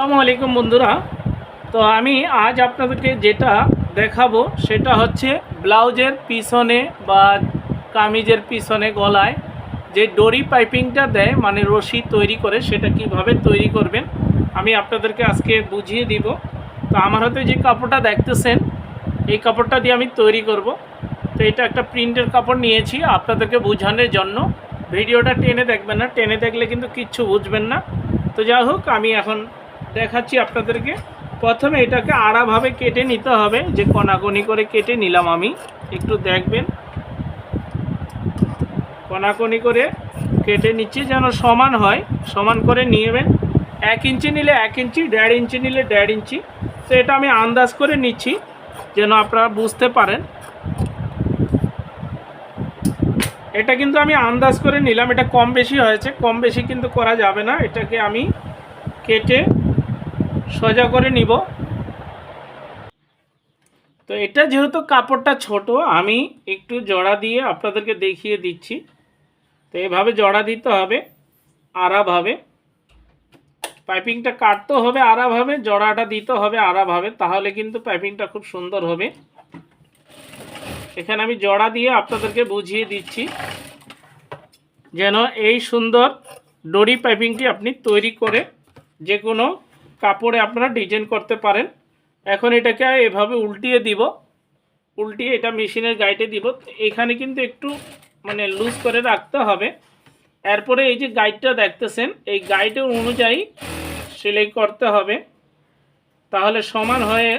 আসসালামু আলাইকুম বন্ধুরা। তো আমি আজ আপনাদেরকে যেটা দেখাবো সেটা হচ্ছে ব্লাউজের পিছনে বা কামিজের পিছনে গলায় যে ডরি পাইপিংটা দেয় মানে রশি তৈরি করে সেটা কীভাবে তৈরি করবেন, আমি আপনাদেরকে আজকে বুঝিয়ে দিব। তো আমার হাতে যে কাপড়টা দেখতেছেন, এই কাপড়টা দিয়ে আমি তৈরি করব। তো এটা একটা প্রিন্টের কাপড় নিয়েছি আপনাদেরকে বোঝানোর জন্য। ভিডিওটা টেনে দেখবেন না, টেনে দেখলে কিন্তু কিচ্ছু বুঝবেন না। তো যাই হোক, আমি এখন দেখাচ্ছি আপনাদেরকে। প্রথমে এটাকে আড়াভাবে কেটে নিতে হবে, যে কণাকণি করে কেটে নিলাম আমি। একটু দেখবেন। কণাকণি করে কেটে নিচ্ছি যেন সমান হয়। সমান করে নিয়েবেন এক ইঞ্চি নিলে এক ইঞ্চি, দেড় ইঞ্চি নিলে দেড় ইঞ্চি। তো এটা আমি আন্দাজ করে নিচ্ছি, যেন আপনারা বুঝতে পারেন। এটা কিন্তু আমি আন্দাজ করে নিলাম। এটা কম বেশি হয়েছে। কম বেশি কিন্তু করা যাবে না। এটাকে আমি কেটে সোজা করে নিব। তো এটা যেহেতু কাপড়টা ছোট, আমি একটু জড়া দিয়ে আপনাদেরকে দেখিয়ে দিচ্ছি। তো এভাবে জড়া দিতে হবে আড়াভাবে পাইপিংটা কাটতে হবে আড়াভাবে জড়াটা দিতে হবে আড়াভাবে তাহলে কিন্তু পাইপিংটা খুব সুন্দর হবে। এখানে আমি জড়া দিয়ে আপনাদেরকে বুঝিয়ে দিচ্ছি যেন এই সুন্দর ডরি পাইপিংটি আপনি তৈরি করে যে কোনো কাপড়ে আপনারা ডিজাইন করতে পারেন। এখন এটাকে এভাবে উল্টিয়ে দিব। উল্টিয়ে এটা মেশিনের গাইটে দিব। এখানে কিন্তু একটু মানে লুজ করে রাখতে হবে। এরপরে এই যে গাইডটা দেখতেছেন, এই গাইডের অনুযায়ী সেলাই করতে হবে। তাহলে সমান হয়ে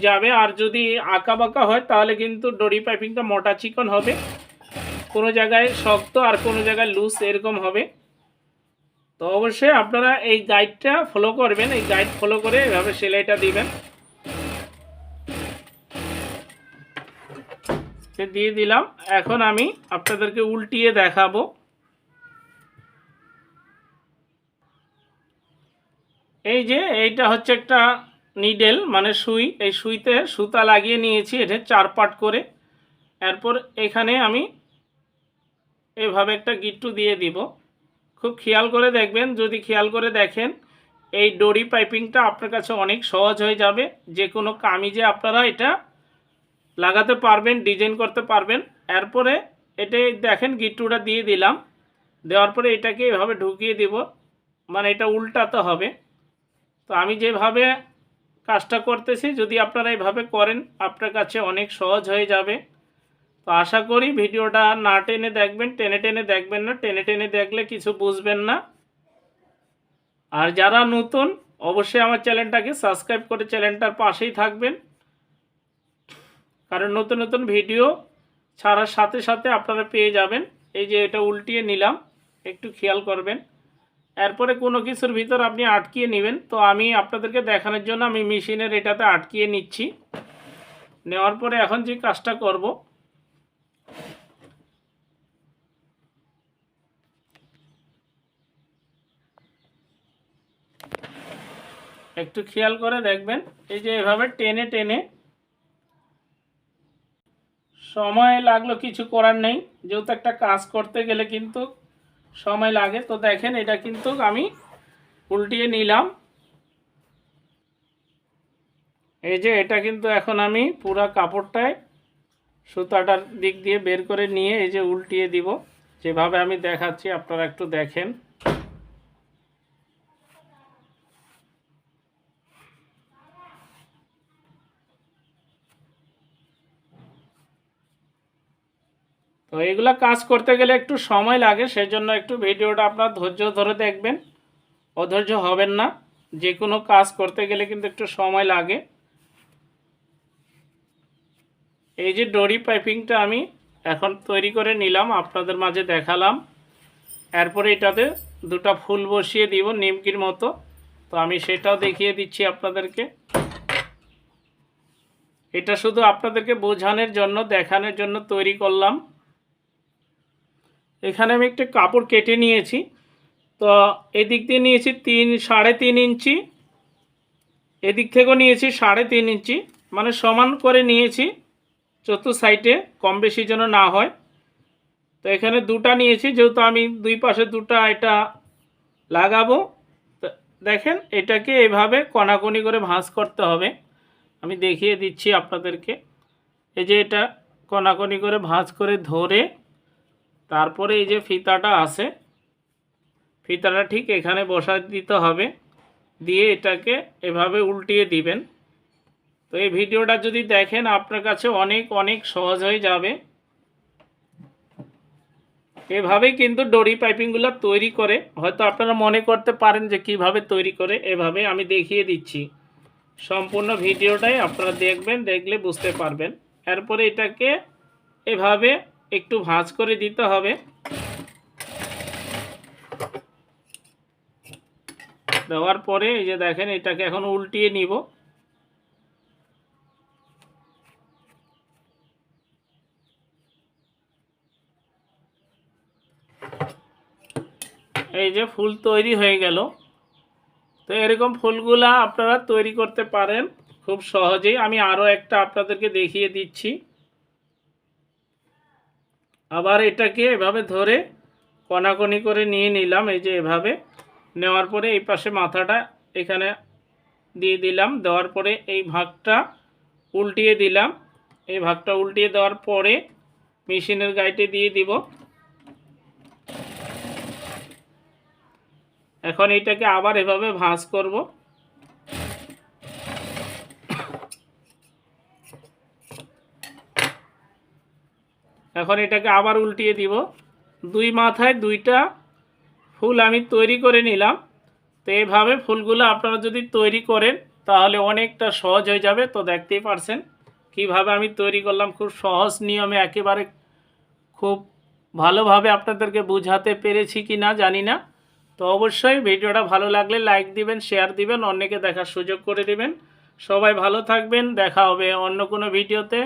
যাবে। আর যদি আঁকা বাঁকা হয়, তাহলে কিন্তু ডরি পাইপিংটা মোটা চিকন হবে। কোনো জায়গায় শক্ত আর কোনো জায়গায় লুজ এরকম হবে। তো অবশ্যই আপনারা এই গাইডটা ফলো করবেন, এই গাইড ফলো করে এভাবে সেলাইটা দিবেন। দিয়ে দিলাম। এখন আমি আপনাদেরকে উল্টিয়ে দেখাবো। এই যে, এইটা হচ্ছে একটা নিডেল মানে সুই। এই সুইতে সুতা লাগিয়ে নিয়েছি, এটা চার পাট করে। এরপর এখানে আমি এভাবে একটা গিট্টু দিয়ে দিব। খুব খেয়াল করে দেখবেন, যদি খেয়াল করে দেখেন, এই ডরি পাইপিংটা আপনার কাছে অনেক সহজ হয়ে যাবে। যে কোনো কামিজে আপনারা এটা লাগাতে পারবেন, ডিজাইন করতে পারবেন। এরপরে এটাই দেখেন, গিট্টুটা দিয়ে দিলাম। দেওয়ার পরে এটাকে এভাবে ঢুকিয়ে দিব। মানে এটা উল্টাতে হবে। তো আমি যেভাবে কাজটা করতেছি, যদি আপনারা এইভাবে করেন, আপনার কাছে অনেক সহজ হয়ে যাবে। তো আশা করি ভিডিওটা না টেনে দেখবেন, টেনে টেনে দেখবেন না, টেনে টেনে দেখলে কিছু বুঝবেন না। আর যারা নতুন, অবশ্যই আমার চ্যানেলটাকে সাবস্ক্রাইব করে চ্যানেলটার পাশেই থাকবেন। কারণ নতুন নতুন ভিডিও ছাড়ার সাথে সাথে আপনারা পেয়ে যাবেন। এই যে এটা উল্টিয়ে নিলাম, একটু খেয়াল করবেন। এরপরে কোনো কিছুর ভিতর আপনি আটকিয়ে নেবেন। তো আমি আপনাদেরকে দেখানোর জন্য আমি মেশিনের এটাতে আটকিয়ে নিচ্ছি। নেওয়ার পরে এখন যে কাজটা করব একটু খেয়াল করে দেখবেন। এই যে এভাবে টেনে টেনে সময় লাগল, কিছু করার নেই। যেহেতু একটা কাজ করতে গেলে কিন্তু সময় লাগে। তো দেখেন, এটা কিন্তু আমি উল্টিয়ে নিলাম। এই যে এটা কিন্তু এখন আমি পুরা কাপড়টায় সুতাটার দিক দিয়ে বের করে নিয়ে এই যে উল্টিয়ে দিব। যেভাবে আমি দেখাচ্ছি, আপনারা একটু দেখেন। তো এগুলো কাজ করতে গেলে একটু সময় লাগে, সেজন্য একটু ভিডিওটা আপনার ধৈর্য ধরে দেখবেন। অধৈর্য হবেন না, যে কোনো কাজ করতে গেলে কিন্তু একটু সময় লাগে। এই যে ডরি পাইপিংটা আমি এখন তৈরি করে নিলাম, আপনাদের মাঝে দেখালাম। এরপরে এটাতে দুটো ফুল বসিয়ে দিব নিমকির মতো। তো আমি সেটাও দেখিয়ে দিচ্ছি আপনাদেরকে। এটা শুধু আপনাদেরকে বোঝানোর জন্য, দেখানোর জন্য তৈরি করলাম। এখানে আমি একটা কাপড় কেটে নিয়েছি। তো এদিক দিয়ে নিয়েছি তিন, সাড়ে তিন ইঞ্চি। এদিক থেকেও নিয়েছি সাড়ে তিন ইঞ্চি। মানে সমান করে নিয়েছি, চতুর্থ সাইডে কম বেশি যেন না হয়। তো এখানে দুটা নিয়েছি, যেহেতু আমি দুই পাশে দুটা এটা লাগাবো। দেখেন, এটাকে এভাবে কণাকণি করে ভাঁজ করতে হবে। আমি দেখিয়ে দিচ্ছি আপনাদেরকে। এই যে এটা কণাকণি করে ভাঁজ করে ধরে তারপরে এই যে ফিতাটা আছে, ফিতাটা ঠিক এখানে বসা দিতে হবে, দিয়ে এটাকে এভাবে উল্টিয়ে দিবেন। তো এই ভিডিওটা যদি দেখেন, আপনার কাছে অনেক অনেক সহজ হয়ে যাবে। এভাবেই কিন্তু ডরি পাইপিংগুলো তৈরি করে, হয়তো আপনারা মনে করতে পারেন যে কীভাবে তৈরি করে, এভাবে আমি দেখিয়ে দিচ্ছি। সম্পূর্ণ ভিডিওটাই আপনারা দেখবেন, দেখলে বুঝতে পারবেন। এরপরে এটাকে এভাবে একটু ভাঁজ করে দিতে হবে। দেওয়ার পরে এই যে দেখেন, এটাকে এখন উল্টিয়ে নিব। এই যে ফুল তৈরি হয়ে গেল। তো এরকম ফুলগুলা আপনারা তৈরি করতে পারেন খুব সহজেই। আমি আরও একটা আপনাদেরকে দেখিয়ে দিচ্ছি। আবার এটাকে এভাবে ধরে কণাকণি করে নিয়ে নিলাম, এই যে এভাবে। নেওয়ার পরে এই পাশে মাথাটা এখানে দিয়ে দিলাম। দেওয়ার পরে এই ভাগটা উল্টিয়ে দিলাম। এই ভাগটা উল্টিয়ে দেওয়ার পরে মেশিনের গাইটে দিয়ে দিব। এখন এটাকে আবার এভাবে ভাঁজ করব। এখন এটাকে আবার উল্টিয়ে দিব। দুই মাথায় দুইটা ফুল আমি তৈরি করে নিলাম। তো এইভাবে ফুলগুলো আপনারা যদি তৈরি করেন, তাহলে অনেকটা সহজ হয়ে যাবে। তো দেখতেই পারছেন কীভাবে আমি তৈরি করলাম। খুব সহজ নিয়মে, একেবারে খুব ভালোভাবে আপনাদেরকে বুঝাতে পেরেছি কি না জানি না। তো অবশ্যই ভিডিওটা ভালো লাগলে লাইক দিবেন, শেয়ার দিবেন, অন্যকে দেখার সুযোগ করে দিবেন। সবাই ভালো থাকবেন, দেখা হবে অন্য কোনো ভিডিওতে।